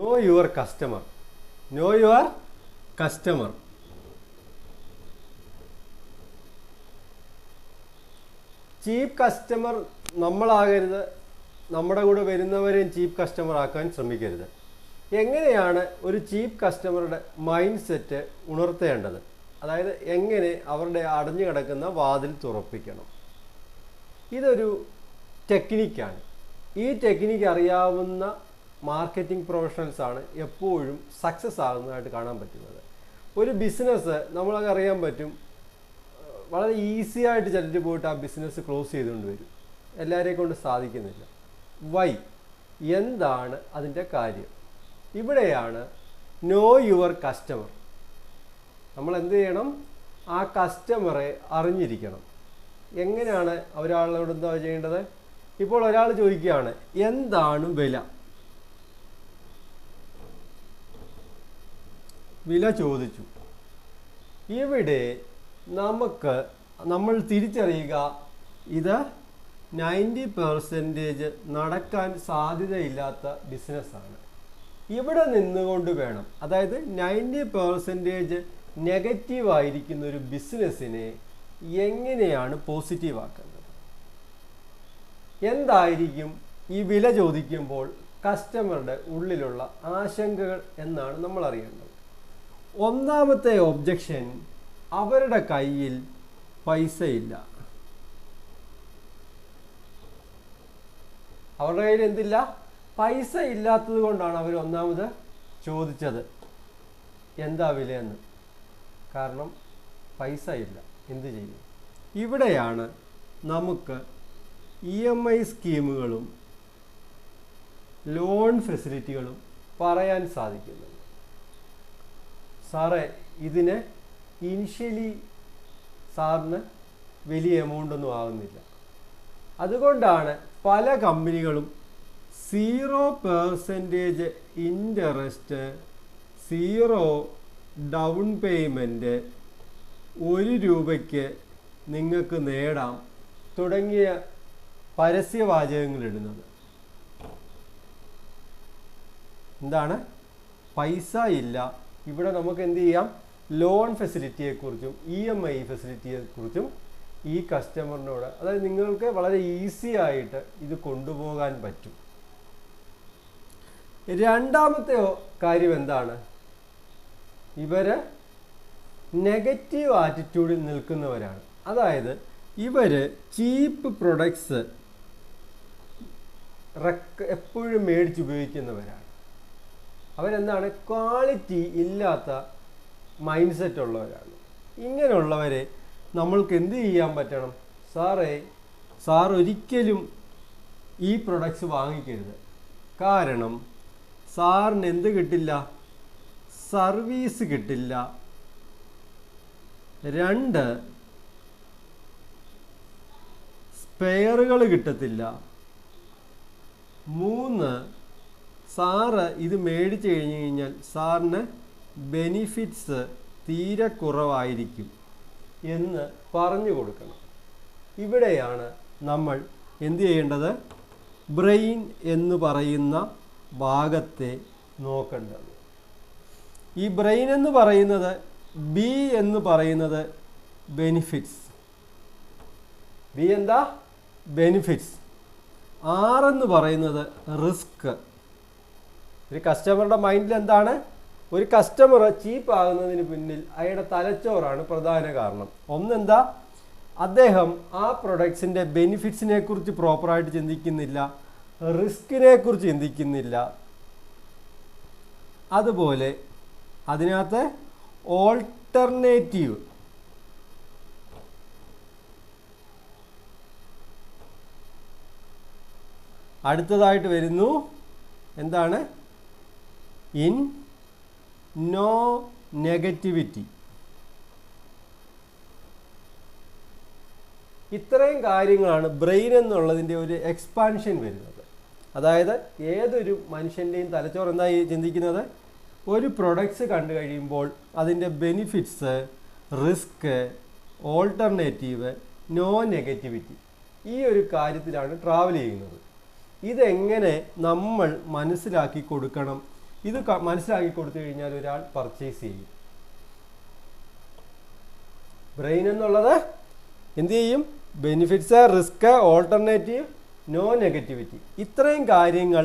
Know your customer know your customer cheap customer നമ്മളാകരുത്. നമ്മുടെ കൂടെ വരുന്നവരെയും ചീപ്പ് customer ആക്കാൻ ശ്രമിക്കരുത്. എങ്ങനെയാണ് ഒരു ചീപ്പ് കസ്റ്റമറുടെ മൈൻഡ് സെറ്റ് ഉണർത്തേണ്ടത്? അതായത് എങ്ങനെ അവരുടെ അടഞ്ഞു കിടക്കുന്ന വാതിൽ തുറപ്പിക്കണം? ഇതൊരു ടെക്നിക്കാണ് ഈ ടെക്നിക്ക് അറിയാവുന്ന മാർക്കറ്റിംഗ് പ്രൊഫഷണൽസ് ആണ് എപ്പോഴും സക്സസ് ആകുന്നതായിട്ട് കാണാൻ പറ്റുന്നത്. ഒരു ബിസിനസ് നമ്മളൊക്കെ അറിയാൻ പറ്റും വളരെ ഈസി ആയിട്ട് ചിലർ പോയിട്ട് ആ ബിസിനസ് ക്ലോസ് ചെയ്തുകൊണ്ട് വരും. എല്ലാവരെയും കൊണ്ട് സാധിക്കുന്നില്ല. വൈ എന്താണ് അതിന്റെ കാര്യം? ഇവിടെയാണ് നോ യുവർ കസ്റ്റമർ നമ്മൾ എന്ത് ചെയ്യണം? ആ കസ്റ്റമറെ അറിഞ്ഞിരിക്കണം. എങ്ങനെയാണ് ഒരാളോട് എന്താ ചെയ്യേണ്ടത്? ഇപ്പോൾ ഒരാൾ ചോദിക്കുകയാണ് എന്താണ് വില? വില ചോദിച്ചു. ഇവിടെ നമുക്ക് നമ്മൾ തിരിച്ചറിയുക ഇത് നയന്റി പെർസെന്റേജ് നടക്കാൻ സാധ്യതയില്ലാത്ത ബിസിനസ്സാണ് ഇവിടെ നിന്നുകൊണ്ട് വേണം. അതായത് നയന്റി പെർസെന്റേജ് നെഗറ്റീവ് ആയിരിക്കുന്ന ഒരു ബിസിനസ്സിനെ എങ്ങനെയാണ് പോസിറ്റീവ് ആക്കുന്നത്? എന്തായിരിക്കും ഈ വില ചോദിക്കുമ്പോൾ കസ്റ്റമറുടെ ഉള്ളിലുള്ള ആശങ്കകൾ എന്നാണ് നമ്മൾ അറിയേണ്ടത്. ഒന്നാമത്തെ ഒബ്ജക്ഷൻ അവരുടെ കയ്യിൽ പൈസയില്ല. അവരുടെ കയ്യിൽ എന്തില്ല? പൈസ ഇല്ലാത്തത് കൊണ്ടാണ് അവർ ഒന്നാമത് ചോദിച്ചത്. എന്താ വിലയെന്ന്? കാരണം പൈസ ഇല്ല എന്ത് ചെയ്യും? ഇവിടെയാണ് നമുക്ക് ഇ എം ഐ സ്കീമുകളും ലോൺ ഫെസിലിറ്റികളും പറയാൻ സാധിക്കുന്നത്. സാറേ ഇതിന് ഇനിഷ്യലി സാറിന് വലിയ എമൗണ്ട് ഒന്നും ആകുന്നില്ല അതുകൊണ്ടാണ് പല കമ്പനികളും zero percentage interest zero down payment ഒരു രൂപയ്ക്ക് നിങ്ങൾക്ക് നേടാം തുടങ്ങിയ പരസ്യവാചകങ്ങൾ ഇടുന്നത് എന്താണ്? പൈസ ഇല്ല. ഇവിടെ നമുക്ക് എന്ത് ചെയ്യാം? ലോൺ ഫെസിലിറ്റിയെക്കുറിച്ചും ഇ എം ഐ ഫെസിലിറ്റിയെക്കുറിച്ചും ഈ കസ്റ്റമറിനോട് അതായത് നിങ്ങൾക്ക് വളരെ ഈസി ആയിട്ട് ഇത് കൊണ്ടുപോകാൻ പറ്റും. രണ്ടാമത്തെ കാര്യം എന്താണ്? ഇവർ നെഗറ്റീവ് ആറ്റിറ്റ്യൂഡിൽ നിൽക്കുന്നവരാണ്. അതായത് ഇവർ ചീപ്പ് പ്രൊഡക്ട്സ് എപ്പോഴും മേടിച്ച് ഉപയോഗിക്കുന്നവരാണ്. അവരെന്താണ്? ക്വാളിറ്റി ഇല്ലാത്ത മൈൻഡ് സെറ്റ് ഉള്ളവരാണ്. ഇങ്ങനെയുള്ളവരെ നമ്മൾക്ക് എന്ത് ചെയ്യാൻ പറ്റണം? സാറേ സാർ ഒരിക്കലും ഈ പ്രൊഡക്ട്സ് വാങ്ങിക്കരുത്. കാരണം സാറിന് എന്ത് കിട്ടില്ല? സർവീസ് കിട്ടില്ല. രണ്ട് സ്പെയറുകൾ കിട്ടത്തില്ല. മൂന്ന് സാറ് ഇത് മേടിച്ചു കഴിഞ്ഞു കഴിഞ്ഞാൽ സാറിന് ബെനിഫിറ്റ്സ് തീരെ കുറവായിരിക്കും എന്ന് പറഞ്ഞു കൊടുക്കണം. ഇവിടെയാണ് നമ്മൾ എന്തു ചെയ്യേണ്ടത്? ബ്രെയിൻ എന്ന് പറയുന്ന ഭാഗത്തെ നോക്കേണ്ടത്. ഈ ബ്രെയിൻ എന്ന് പറയുന്നത് ബി എന്ന് പറയുന്നത് ബെനിഫിറ്റ്സ് ബി എന്താ? ബെനിഫിറ്റ്സ് ആർ എന്ന് പറയുന്നത് റിസ്ക് ഒരു കസ്റ്റമറുടെ മൈൻഡിൽ എന്താണ്? ഒരു കസ്റ്റമർ ചീപ്പ് ആകുന്നതിന് പിന്നിൽ അയാളുടെ തലച്ചോറാണ് പ്രധാന കാരണം. ഒന്നെന്താ? അദ്ദേഹം ആ പ്രൊഡക്ട്സിന്റെ ബെനിഫിറ്റ്സിനെ കുറിച്ച് പ്രോപ്പറായിട്ട് ചിന്തിക്കുന്നില്ല റിസ്കിനെ കുറിച്ച് ചിന്തിക്കുന്നില്ല. അതുപോലെ അതിനകത്ത് ഓൾട്ടർനേറ്റീവ് അടുത്തതായിട്ട് വരുന്നു. എന്താണ്? N no negativity. ഇത്രയും കാര്യങ്ങളാണ് ബ്രെയിൻ എന്നുള്ളതിന്റെ ഒരു എക്സ്പാൻഷൻ വരുന്നത്. അതായത് ഏതൊരു മനുഷ്യന്റെയും തലച്ചോറ് എന്തായി ചിന്തിക്കുന്നത്? ഒരു പ്രൊഡക്ട്സ് കണ്ടു കഴിയുമ്പോൾ അതിന്റെ benefits risk alternative no negativity. ഈ ഒരു കാര്യത്തിലാണ് ട്രാവൽ ചെയ്യുന്നത്. ഇതെങ്ങനെ നമ്മൾ മനസ്സിലാക്കി കൊടുക്കണം ഇത് മനസ്സിലാക്കി കൊടുത്തു കഴിഞ്ഞാൽ ഒരാൾ പർച്ചേസ് ചെയ്യും. ബ്രെയിൻ എന്നുള്ളത് എന്ത് ചെയ്യും? Benefits risk alternative no negativity ഇത്രയും കാര്യങ്ങൾ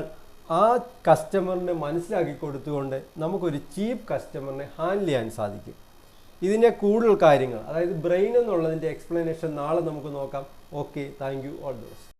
ആ കസ്റ്റമറിന് മനസ്സിലാക്കി കൊടുത്തുകൊണ്ട് നമുക്കൊരു ചീപ്പ് കസ്റ്റമറിനെ ഹാൻഡിൽ ചെയ്യാൻ സാധിക്കും. ഇതിന്റെ കൂടുതൽ കാര്യങ്ങൾ അതായത് ബ്രെയിൻ എന്നുള്ളതിന്റെ എക്സ്പ്ലനേഷൻ നാളെ നമുക്ക് നോക്കാം. Okay thank you all those